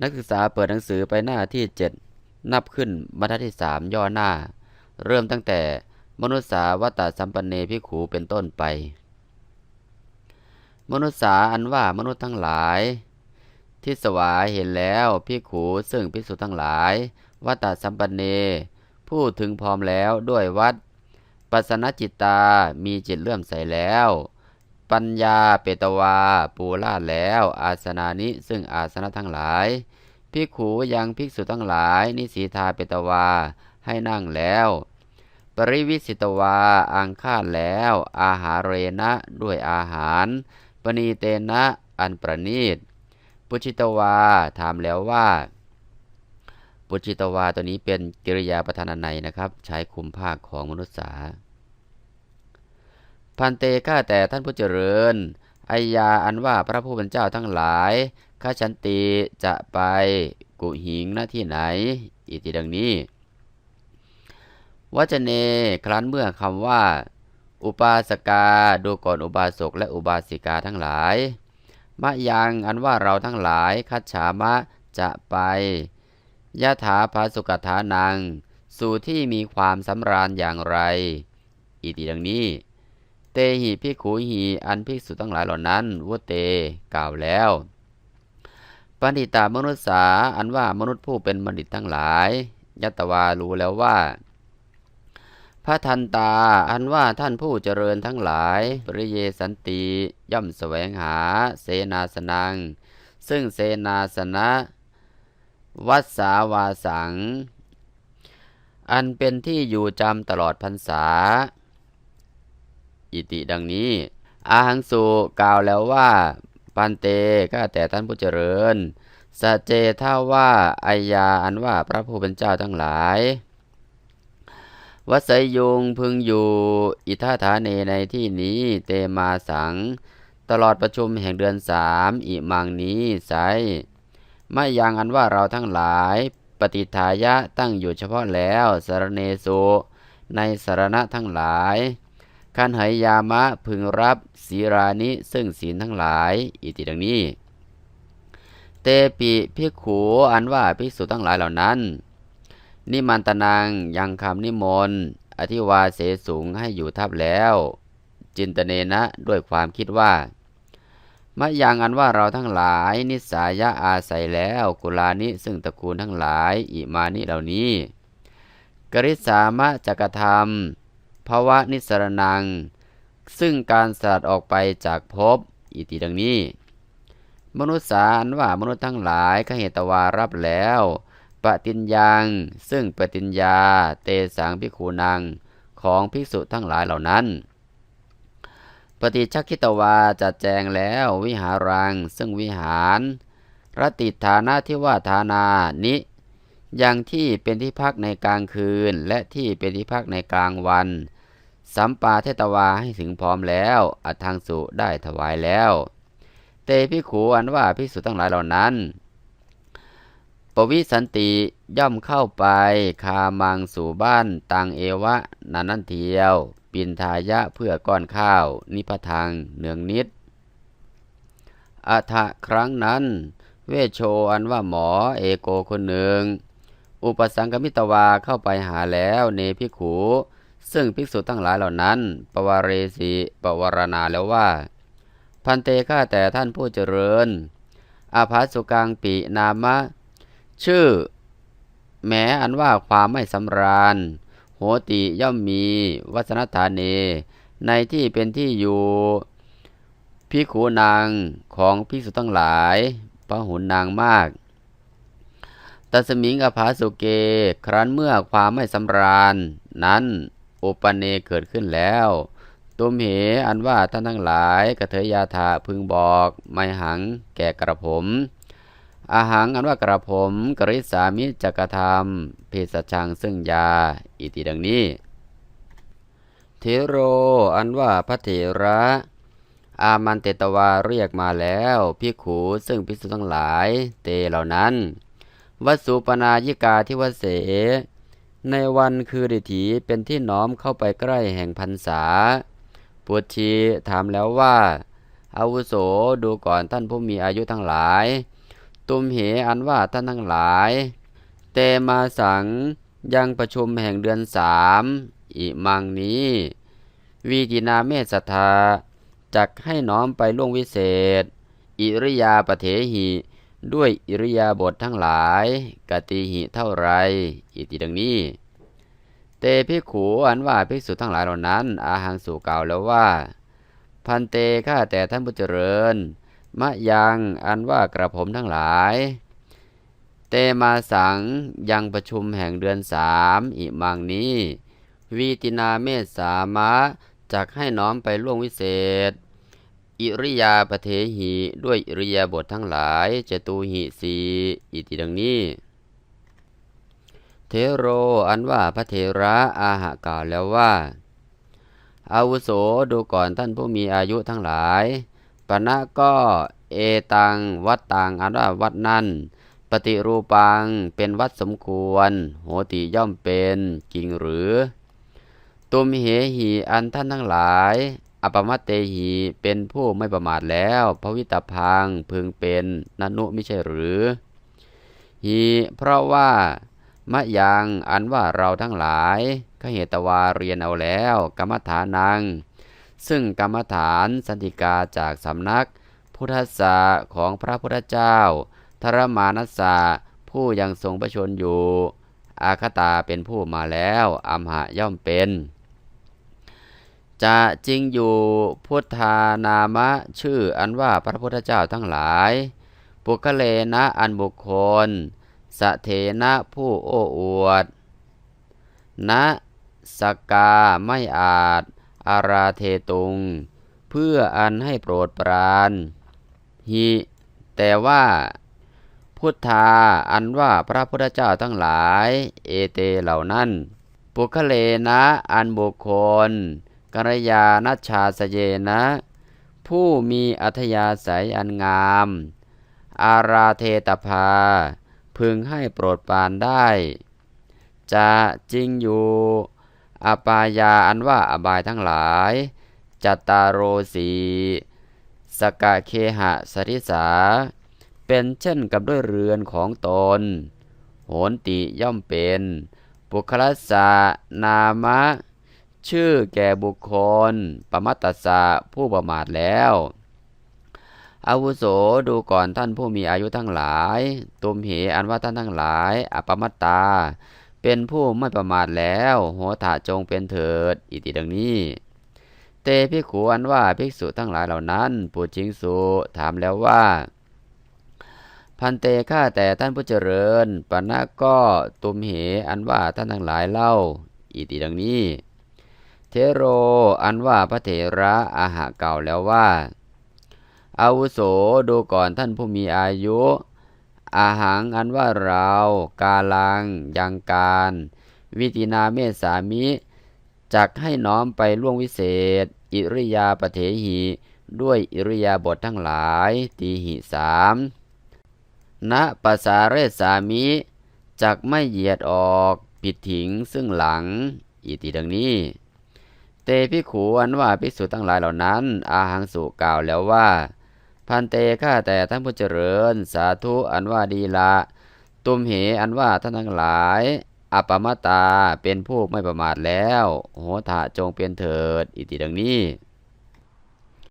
นักศึกษาเปิดหนังสือไปหน้าที่เจ็ดนับขึ้นบรรทัดที่สามย่อหน้า เริ่มตั้งแต่มนุษย์สาวัตสัมปันเนพิขูเป็นต้นไป มนุษย์สาอันว่ามนุษย์ทั้งหลาย ที่สวายเห็นแล้วพิขูซึ่งพิสุทั้งหลายวัตสัมปันเนพูดถึงพร้อมแล้วด้วยวัด ปัสนจิตตามีจิตเลื่อมใสแล้ว ปัญญาเปตวา ปูลาดแล้ว อาสนานิซึ่งอาสนะทั้งหลายภิกขูยังภิกษุทั้งหลาย นิสีทาเปตวาให้นั่งแล้ว ปริวิสิตวาอังคาแล้ว อาหารเรนะด้วยอาหาร ปณีเตนะอันประนีต ปุชิตวาถามแล้วว่า ปุชิตวาตัวนี้เป็นกิริยาประธานในนะครับ ใช้คุมภาคของมนุษย์สา พันเตข้าแต่ท่านผู้เจริญอายาอันว่าพระผู้เป็นเจ้าทั้งหลายข้าชันตีจะไปกุหิงหน้าที่ไหน อิติดังนี้ วัจเนครั้นเมื่อคำว่า อุปาสกาดูก่อนอุบาสกและอุบาสิกาทั้งหลายมะยังอันว่าเราทั้งหลายคัจฉามะจะไปยะถาภาสุกถานัง สู่ที่มีความสำราญอย่างไร อิติดังนี้ เตหิพิขูหีอันภิกษุทั้งหลายเหล่านั้นวุเตกล่าวแล้วปัณิตามนุษย์สาอันว่ามนุษย์ผู้เป็นบัณฑิตทั้งหลาย ยัตวารู้แล้วว่า พระทันตาอันว่าท่านผู้เจริญทั้งหลายปริเยสันติย่อมแสวงหาเสนาสนัง ซึ่งเสนาสนะวัดสาวาสัง อันเป็นที่อยู่จำตลอดพรรษา อิติดังนี้ อาหังสุกล่าวแล้วว่าปันเตก็แต่ท่านผู้เจริญสเจท่าว่าอายาอันว่าพระผู้เป็นเจ้าทั้งหลาย วัสยุงพึงอยู่อิทาฐานเนในที่นี้เตมาสัง ตลอดประชุมแห่งเดือนสามอิมังนี้ไซไม่ยังอันว่าเราทั้งหลาย ปฏิทายะตั้งอยู่เฉพาะแล้วสารเนสุในสารณะทั้งหลาย ขันหยามะพึงรับศีรานิซึ่งศีลทั้งหลาย อิติดังนี้ เตปิพิกขูอันว่าภิกษุทั้งหลายเหล่านั้น นิมันตนางยังคำนิมนต์อธิวาเสสูงให้อยู่ทับแล้ว จินตเนนะด้วยความคิดว่ามะยังอันว่าเราทั้งหลายนิสายะอาศัยแล้วกุลานิซึ่งตระกูลทั้งหลายอิมานิเหล่านี้ กริสามะจักธรรม ภาวะนิสรนัง ซึ่งการสลัดออกไปจากภพอิติดังนี้ มนุษย์สารว่ามนุษย์ทั้งหลายขเหตวารับแล้วปฏิญญาซึ่งปฏิญญา เตสังพิคูนังของภิกษุทั้งหลายเหล่านั้น ปฏิชักคิตวาจัดแจงแล้ววิหารัง ซึ่งวิหารรติฐานะที่ว่าฐานานิอย่างที่เป็นที่พักในกลางคืนและที่เป็นที่พักในกลางวัน สัมปาเทตวาให้ถึงพร้อมแล้วอัทางสุได้ถวายแล้ว เตพิขูอันว่าพิสุทั้งหลายเหล่านั้นปวิสันติย่อมเข้าไปคามังสู่บ้านตังเอวะนันนันเทียว ปินทายะเพื่อก้อนข้าว นิพทางเนืองนิดอัฐครั้งนั้น เวโชอันว่าหมอเอโกคนหนึ่ง อุปสังกมิตวาเข้าไปหาแล้วเนพิขู ซึ่งภิกษุทั้งหลายเหล่านั้น ปวารเรสีปวารณาแล้วว่า พันเตฆาแต่ท่านผู้เจริญ อาภัสุกังปีนามะ ชื่อ แม้อันว่าความไม่สำราญ โหติย่อมมีวัฒนฐานเน ในที่เป็นที่อยู่พิขูนางของภิกษุทั้งหลายพระหุนนางมาก ตัสมิงอภาสุเก ครั้นเมื่อความไม่สำราญนั้น อุปเนเกิดขึ้นแล้วตุมเหอันว่าท่านทั้งหลายกระเทยยาถาพึงบอกไม่หังแก่กระผม อาหารอันว่ากระผมกริสามิจักธรรมเพศชังซึ่งยาอิติดังนี้ เทโรอันว่าพระเถระ อามันเตตวาเรียกมาแล้วพิขูซึ่งพิสุทั้งหลายเตเหล่านั้น วัสุปนายิกาทิวเส ในวันคือดิถีเป็นที่น้อมเข้าไปใกล้แห่งพรรษา ปุชีถามแล้วว่าอาวุโสดูก่อนท่านผู้มีอายุทั้งหลาย ตุมเหอันว่าท่านทั้งหลาย เตมาสังยังประชุมแห่งเดือนสามอิมังนี้ วีตินาเมสัทธาจักให้น้อมไปล่วงวิเศษ อิริยาปเถหิ ด้วยอิริยาบททั้งหลายกติหิเท่าไรอิติดังนี้ เตพิขูอันว่าภิกษุทั้งหลายเหล่านั้น อาหังสู่กล่าวแล้วว่า พันเตข้าแต่ท่านผู้เจริญ มะยังอันว่ากระผมทั้งหลาย เตมาสังยังประชุมแห่งเดือนสามอิมังนี้ วีตินาเมสสามะจักให้น้อมไปล่วงวิเศษ อิริยาปเทหิด้วยอิริยาบททั้งหลายจตูหิสีอิติดังนี้ เทโรอันว่าพระเทระอาหะกล่าวแล้วว่า อาวุโสดูก่อนท่านผู้มีอายุทั้งหลายปณะก็เอตังวัดตังอันว่าวัดนั่นปฏิรูปังเป็นวัดสมควร โหติย่อมเป็นจริงหรือ ตุมเหหีอันท่านทั้งหลาย อปมัตเตหีเป็นผู้ไม่ประมาทแล้วพระวิตาพังพึงเป็นนนุไม่ใช่หรือหีเพราะว่ามะยังอันว่าเราทั้งหลายขเหตวาเรียนเอาแล้วกรรมฐานัง ซึ่งกรรมฐานสันติกาจากสำนัก พุทธศาของพระพุทธเจ้า ธรมานัสสาผู้ยังทรงประชนอยู่ อาคตาเป็นผู้มาแล้วอัมหะย่อมเป็น จะจริงอยู่พุทธานามะชื่ออันว่าพระพุทธเจ้าทั้งหลาย ปุคเลนะอันบุคคล สะเทนะผู้โอ้อวด นะสกาไม่อาจ อาราเทตุง เพื่ออันให้โปรดปรานหิแต่ว่า พุทธาอันว่าพระพุทธเจ้าทั้งหลาย เอเตเหล่านั้น ปุคเลนะอันบุคคล กัลยาณชาสเยนะ ผู้มีอัธยาศัยอันงาม อาราเทตภา พึงให้โปรดปานได้ จะจริงอยู่อปายาอันว่าอบายทั้งหลาย จัตตารโรสีสกะเคหะสริสา เป็นเช่นกับด้วยเรือนของตน โหนติย่อมเป็น ปุคลัสสะนามะ ชื่อแก่บุคคลปมัตตสะผู้ประมาทแล้วอาวุโสดูก่อนท่านผู้มีอายุทั้งหลาย ตุมเหอันว่าท่านทั้งหลายอปมัตตา เป็นผู้ไม่ประมาทแล้วโหถาจงเป็นเถิด อิติดังนี้ เตพิขูอันว่าภิกษุทั้งหลายเหล่านั้นปูจิงสุถามแล้วว่า พันเตข้าแต่ท่านผู้เจริญปณะก็ตุมเหอันว่าท่านทั้งหลายเล่า อิติดังนี้ เทโร อันว่าพระเถระอาหะเก่าแล้วว่าอาวุโสดูก่อนท่านผู้มีอายุ อาหังอันว่าเรา กาลัง ยังการ วิตินาเมสามิจักให้น้อมไปล่วงวิเศษ อิริยาปเถหิ ด้วยอิริยาบททั้งหลาย ตีหิสามณปสสาเรสามิจักไม่เหยียดออกผิดถิงซึ่งหลัง อิติดังนี้ เตพิขูอันว่าภิกษุทั้งหลายเหล่านั้น อาหังสุกล่าวแล้วว่า พันเตข้าแต่ท่านผู้เจริญ สาธุอันว่าดีละตุมเหอันว่าท่านทั้งหลายอปมาตาเป็นผู้ไม่ประมาทแล้ว โหถะจงเป็นเถิด อิติดังนี้